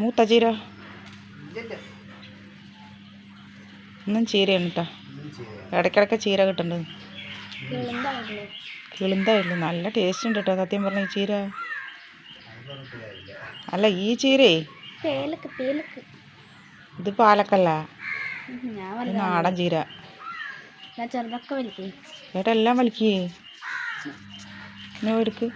മൂത്ത ചീര. ഇന്നും ചീരയാണ് കേട്ടോ ഇടയ്ക്കിടയ്ക്ക് ചീര കിട്ടുന്നുണ്ട് കിളുന്തായില്ല? നല്ല ടേസ്റ്റ് ഉണ്ട് കേട്ടോ സത്യം പറഞ്ഞ ഈ ചീര. അല്ല ഈ ചീരേ? ഇത് പാലക്കല്ല. ഞാൻ നാടൻ ചീര. ഞാൻ ചേട്ടാ എല്ലാം വലിക്കേ? ഇനി എടുക്ക്.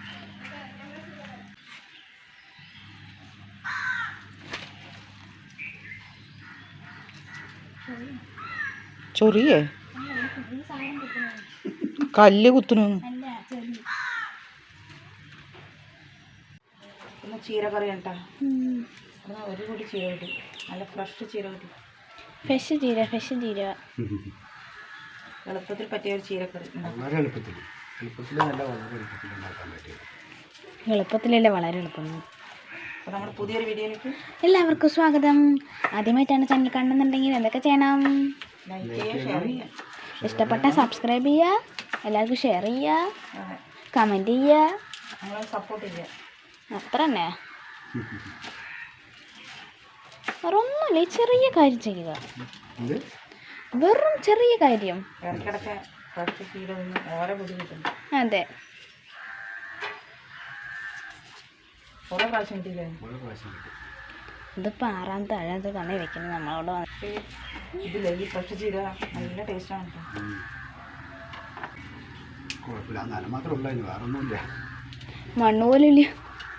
ചൊറിയേ? കല്ല് കുത്തുന്നു. അല്ല ചെറിയ ചീര കറി കേട്ടാ ഒരു കൂടി ചീര കിട്ടി. നല്ല ഫ്രഷ് ചീര കിട്ടി. ഫിഷ് ചീര ഫിഷ് ചീര. എളുപ്പത്തിൽ പറ്റിയ ഒരു ചീരക്കറി ഉണ്ടാക്കാം വളരെ എളുപ്പത്തിൽ. എളുപ്പത്തിൽ നല്ല വളരെ എളുപ്പത്തിൽ ഉണ്ടാക്കാൻ പറ്റിയത്. എളുപ്പത്തിലല്ലേ വളരെ എളുപ്പം. അപ്പോൾ നമ്മുടെ പുതിയൊരു വീഡിയോയിലേക്ക് എല്ലാവർക്കും സ്വാഗതം. ആദ്യമായിട്ടാണ് ചാനൽ കാണുന്നുണ്ടെങ്കിൽ എന്തൊക്കെ ചെയ്യണം? ഇഷ്ടപ്പെട്ട സബ്സ്ക്രൈബ് ചെയ്യുക. എല്ലാവർക്കും ഷെയർ ചെയ്യുക. കമന്റ് കമന്റ് ചെയ്യുക. സപ്പോർട്ട് ചെയ്യുക. അത്ര തന്നെ വേറൊന്നുമില്ല. ഈ ചെറിയ കാര്യം ചെയ്യുക. വെറും ചെറിയ കാര്യം. അതെ. ഇത് കണ്ണി ഇതിപ്പോൾ ആറാമത്തെ അഴകത്ത് തന്നെ വെക്കുന്നത് നമ്മളോട് വന്ന്. പക്ഷേ ഇതില്ലേ ഈ ഫ്രഷ് ചീര നല്ല ടേസ്റ്റാണ്. കുഴപ്പമില്ല. മാത്രം നന മാത്രമേ ഉള്ളൂ. വേറെ ഒന്നുമില്ല മണ്ണ് പോലും ഇല്ല.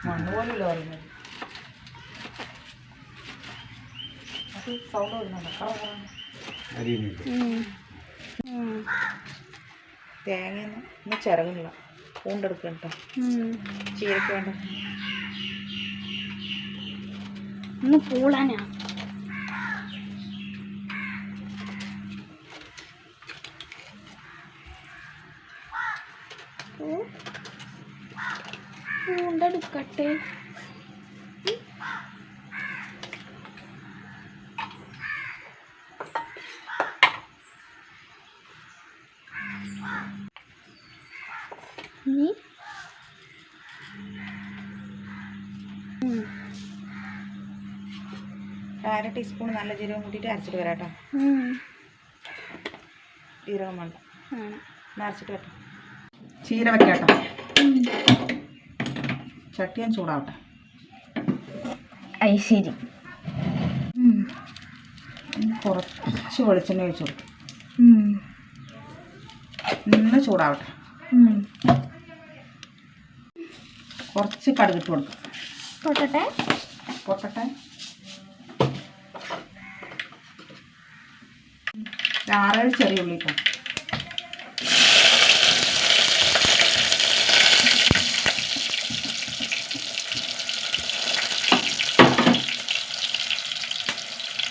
മണ്ണ് പോലല്ലോ പറയുന്നത്. അത് സൗണ്ട് വരുന്നുണ്ട്. തേങ്ങ ഇന്ന് ചിറകില്ല പൂണ്ടെടുക്കുക കേട്ടോ. ചീരക്ക് വേണ്ട? ഒന്ന് പൂളാനാ പൂണ്ടെടുക്കട്ടെ ഇനി. അര ടീസ്പൂൺ നല്ല ജീരകം കൂട്ടിയിട്ട് അരച്ചിട്ട് വരാം കേട്ടോ. ജീരകം വേണ്ട അരച്ചിട്ട് വരാം ചീര വെക്കാം കേട്ടോ. ചട്ടി ഞാൻ ചൂടാവട്ടെ. ശരി. കുറച്ച് വെളിച്ചെണ്ണ ഒഴിച്ചു കൊടുക്കും. ഇന്ന് നിന്ന് ചൂടാവട്ടെ. കുറച്ച് കടുകിട്ട് കൊടുക്കും. പൊട്ടട്ടെ? പൊട്ടട്ടെ. ആറേഴ് ചെറിയ ഉള്ളി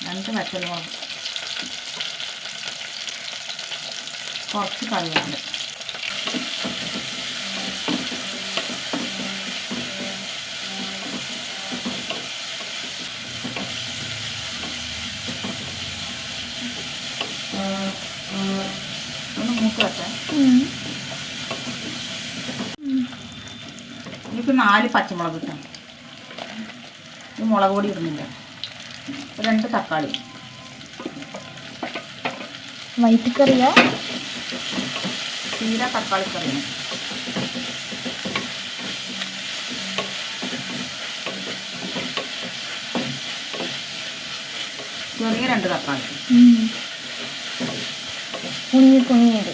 രണ്ട് വറ്റൽമുളക് കുറച്ച് കറിവേപ്പില ഒന്ന് മൂക്ക് വെച്ചേ ഇനിയിപ്പോൾ നാല് പച്ചമുളക് കിട്ടാം മുളക് പൊടി ഇടുന്നില്ല രണ്ട് തക്കാളി വൈറ്റ് കറിയാ ചീര തക്കാളി കറിയാണ് ചെറിയ രണ്ട് തക്കാളി. കുഞ്ഞി കുഞ്ഞിത്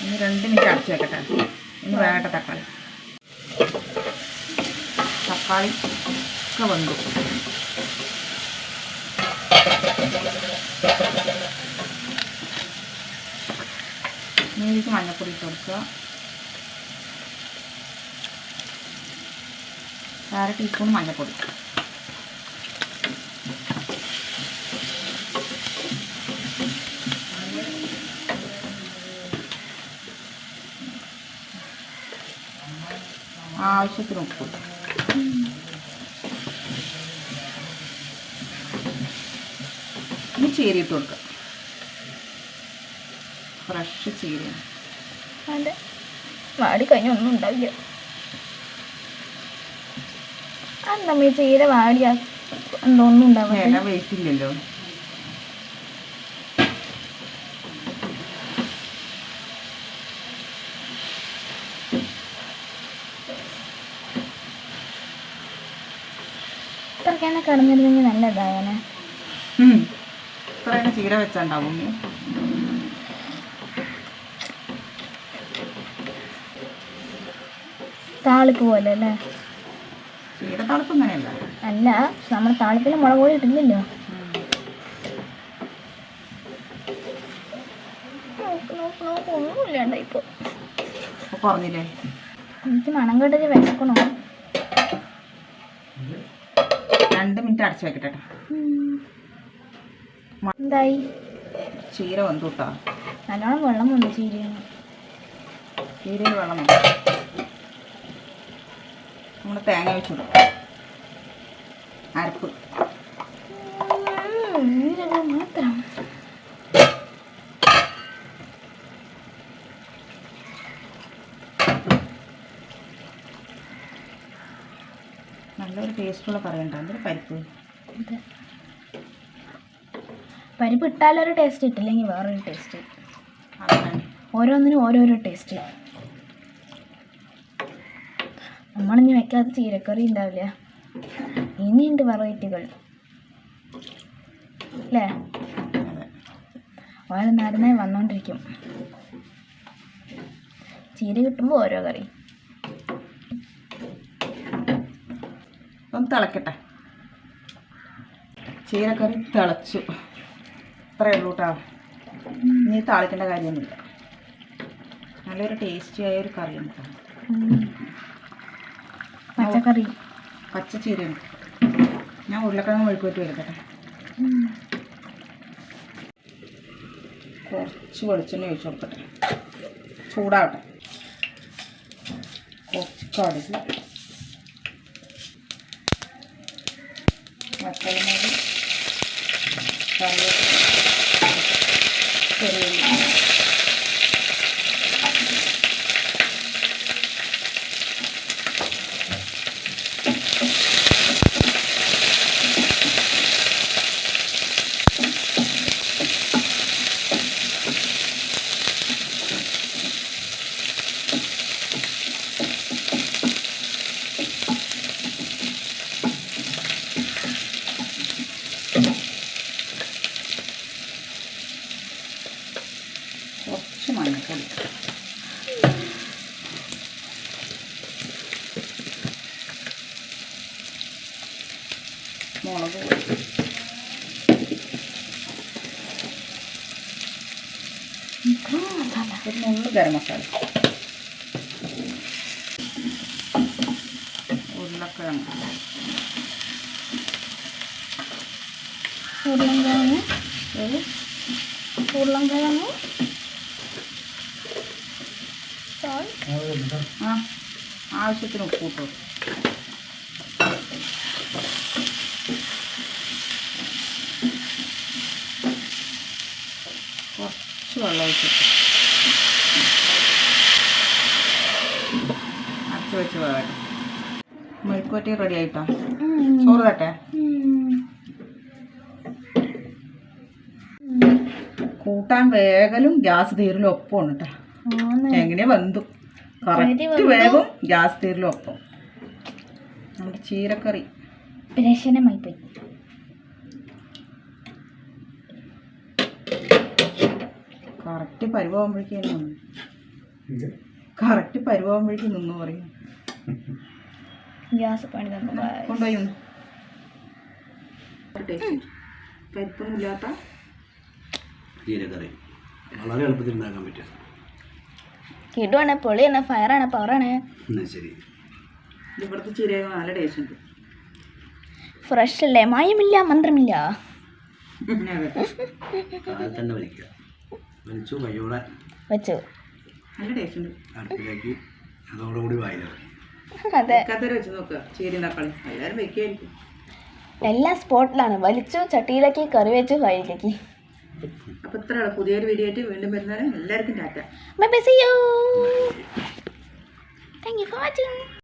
ഇനി രണ്ട് മിനിറ്റ് അടച്ചു വെക്കട്ടെ ഇനി വേകട്ടെ തക്കാളി തക്കാളി ഒക്കെ വെന്തു ഇതിലേക്ക് മഞ്ഞപ്പൊടി ഇട്ട് കൊടുക്കുക. അര ടീസ്പൂൺ മഞ്ഞപ്പൊടി. ആവശ്യത്തിന് ഉപ്പ്. ഇനി ചീരയിട്ട് കൊടുക്കുക ഫ്രഷ് ചീരയാണ്. അതെ. വാടി കഴിഞ്ഞ ഒന്നും ഉണ്ടാവില്ല. അന്നമ്മ ചീര വാടിയാ എന്തോ ഒന്നും ഉണ്ടാവില്ല ഇല ഇത്രയ്ക്കാണ് കിടന്നിരുന്നെങ്കിൽ നല്ലതായനെ ഉം. ഇത്രയൊക്കെ ചീര വെച്ചാണ്ടാവും. താളിപ്പ് പോലെ അല്ലേ? ചീര തളപ്പ് ഇങ്ങനെയല്ല അല്ല നമ്മൾ താളിപ്പിൽ മുളക് പൊടി ഇട്ടില്ലല്ലോ ഒന്നുമില്ലാണ്ടായിപ്പോ കുറഞ്ഞില്ലേ? എനിക്ക് മണം കേട്ടത് വിശക്കണോ? മിനിറ്റ് അടച്ചു വെക്കട്ടെ ട്ടോ. എന്തായി ചീര വന്നു കേട്ടോ നല്ലോണം വെള്ളം വന്നു ചീരയാണ് ചീരയിൽ വെള്ളം വന്നു നമ്മൾ തേങ്ങ വെച്ചിടും അരപ്പ് മാത്രം നല്ലൊരു ടേസ്റ്റുള്ള കറി ഉണ്ടാകും പരിപ്പ്. പരിപ്പ് ഇട്ടാലൊരു ടേസ്റ്റ് ഇട്ടില്ലെങ്കിൽ വേറൊരു ടേസ്റ്റ് ഓരോന്നിനും ഓരോരോ ടേസ്റ്റ് നമ്മളിനി വെക്കാത്ത ചീരക്കറി ഉണ്ടാവില്ല. ഇനിയുണ്ട് വെറൈറ്റികൾ അല്ലേ? ഓരോ നാരനായി വന്നുകൊണ്ടിരിക്കും ചീര കിട്ടുമ്പോൾ ഓരോ കറി. ഒന്ന് തിളക്കട്ടെ. ചീരക്കറി തിളച്ചു. അത്രയേ ഉള്ളൂ കേട്ടോ ഇനി താളിക്കേണ്ട കാര്യമൊന്നുമില്ല. നല്ലൊരു ടേസ്റ്റി ആയ ഒരു കറിയാണ് കേട്ടോ. പച്ചക്കറി. പച്ച ചീരയാണ് ഞാൻ ഉരുളക്കിഴങ്ങ് മെഴുക്കുവറ്റി എടുക്കട്ടെ. കുറച്ച് വെളിച്ചെണ്ണ ഒഴിച്ചു കൊടുക്കട്ടെ ചൂടാവട്ടെ. കുറച്ച് കടുക്. വറ്റൽമുളക് കറിവേപ്പില ചെറിയ మూడు గరం మసాలా. ఉర్లక్కడం ఉర్లంగాయము ఉర్లంగాయము సాల్ట్? ఆసుపత్రి ఉప్పు വെള്ളം ഒഴിച്ചിട്ട് അടച്ച് വെച്ച് വേണം മെഴുക്കുവറ്റി റെഡി ആയിട്ടോ? ചോറ് തട്ടെ? കൂട്ടാൻ വേഗലും ഗ്യാസ് തീരലും ഒപ്പമാണ് കേട്ടോ എങ്ങനെയാ എങ്ങനെ വെന്തു. കറക്റ്റ് വേഗം ഗ്യാസ് തീരലും ഒപ്പം. നമ്മുടെ ചീരക്കറി. രശനമായി പോയി. കറക്റ്റ് പരുവാകുമ്പോഴേക്കും നിന്നു കറക്റ്റ് പരുവാകുമ്പോഴേക്കും നിന്നു പറയും ഗ്യാസ് പണി കൊണ്ടുപോയി ഒന്ന്. ഒരു taste. പരിപ്പൊന്നുമില്ലാത്ത ജീരകറി വളരെ എളുപ്പത്തിൽ ഉണ്ടാക്കാൻ പറ്റും കിടുവാണ് പൊളിയാണ് ഫയറാണ് പവറാണ് എന്നാ ശരി ഇത് ഇവിടുത്തെ ചീര നല്ല ടേസ്റ്റ് ഉണ്ട് ഫ്രഷ് അല്ലേ മായമില്ല മന്ത്രമില്ല തന്നെ വലിക്കുക വലിച്ചു കയ്യോടെ വെച്ചു. നല്ല ടേസ്റ്റ് ഉണ്ട്. അടുപ്പിലാക്കി അതോടുകൂടി അതെ. വെക്കാത്തവരെ വെച്ച് നോക്കുക ചീര തക്കാളി എല്ലാവരും വെക്കുമായിരിക്കും എല്ലാ സ്പോട്ടിലാണ്. വലിച്ചു ചട്ടിയിലേക്ക് കറി വെച്ചു വായിലേക്ക്. അപ്പോൾ ഇത്രയുള്ള പുതിയൊരു വീഡിയോ ആയിട്ട് വീണ്ടും വരുന്നവരെ എല്ലാവർക്കും Tata. Bye bye see you thank you for watching